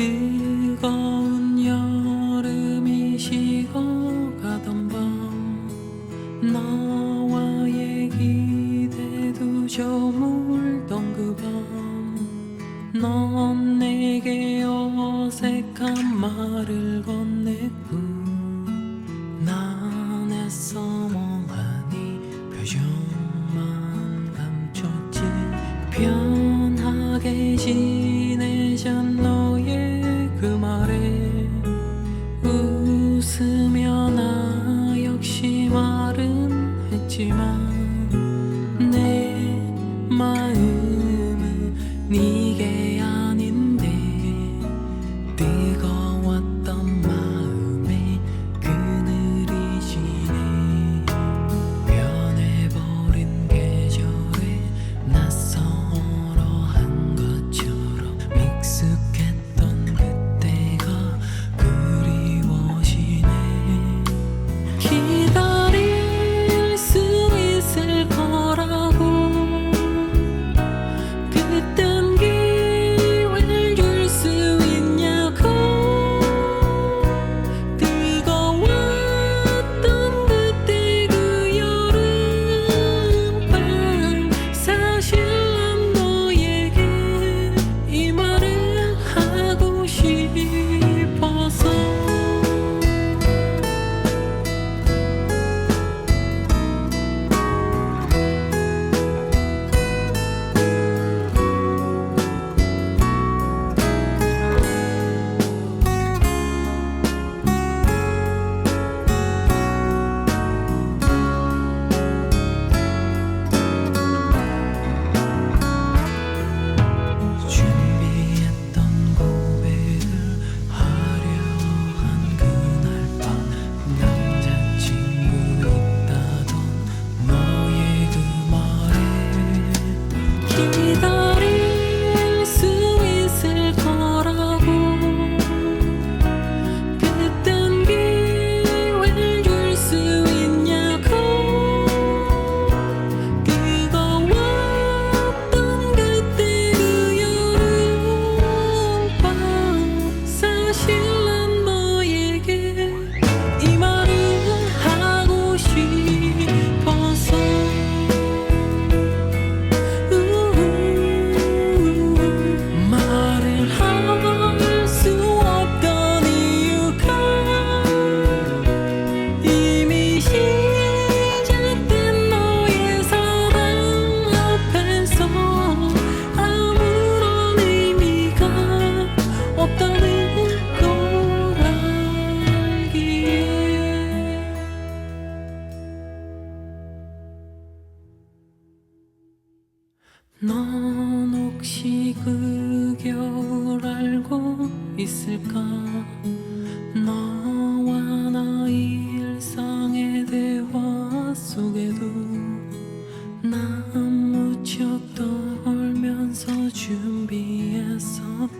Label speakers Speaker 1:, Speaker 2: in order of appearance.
Speaker 1: 뜨거운 여름이 식어가던 밤 너와 얘기대도 저물던 그밤넌 내게 어색한 말을 건넸고 말은 했지만 내 말. 넌 혹시 그 겨울 알고 있을까? 너와 나의 일상의 대화 속에도 난 무척 떠올면서 준비했었던